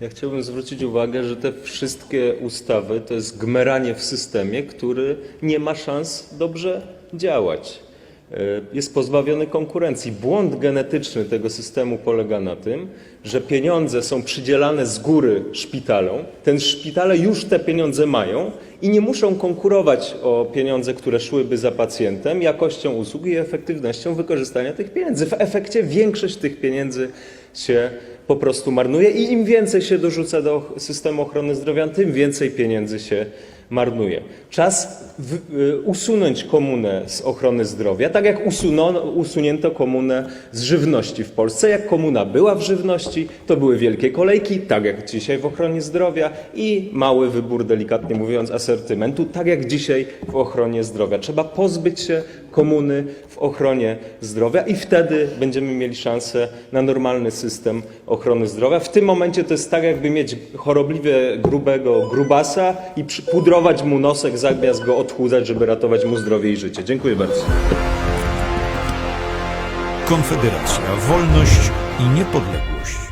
Ja chciałbym zwrócić uwagę, że te wszystkie ustawy to jest gmeranie w systemie, który nie ma szans dobrze działać. E, Jest pozbawiony konkurencji. Błąd genetyczny tego systemu polega na tym, że pieniądze są przydzielane z góry szpitalom. Ten szpitale już te pieniądze mają i nie muszą konkurować o pieniądze, które szłyby za pacjentem, jakością usług i efektywnością wykorzystania tych pieniędzy. W efekcie większość tych pieniędzy się po prostu marnuje i im więcej się dorzuca do systemu ochrony zdrowia, tym więcej pieniędzy się marnuje. Czas w, y, usunąć komunę z ochrony zdrowia, tak jak usuno, usunięto komunę z żywności w Polsce. Jak komuna była w żywności, to były wielkie kolejki, tak jak dzisiaj w ochronie zdrowia i mały wybór, delikatnie mówiąc, asortymentu, tak jak dzisiaj w ochronie zdrowia. Trzeba pozbyć się komuny w ochronie zdrowia i wtedy będziemy mieli szansę na normalny system ochrony zdrowia. W tym momencie to jest tak, jakby mieć chorobliwie grubego grubasa i przy- pudrować mu nosek, zamiast go odchudzać, żeby ratować mu zdrowie i życie. Dziękuję bardzo. Konfederacja, wolność i niepodległość.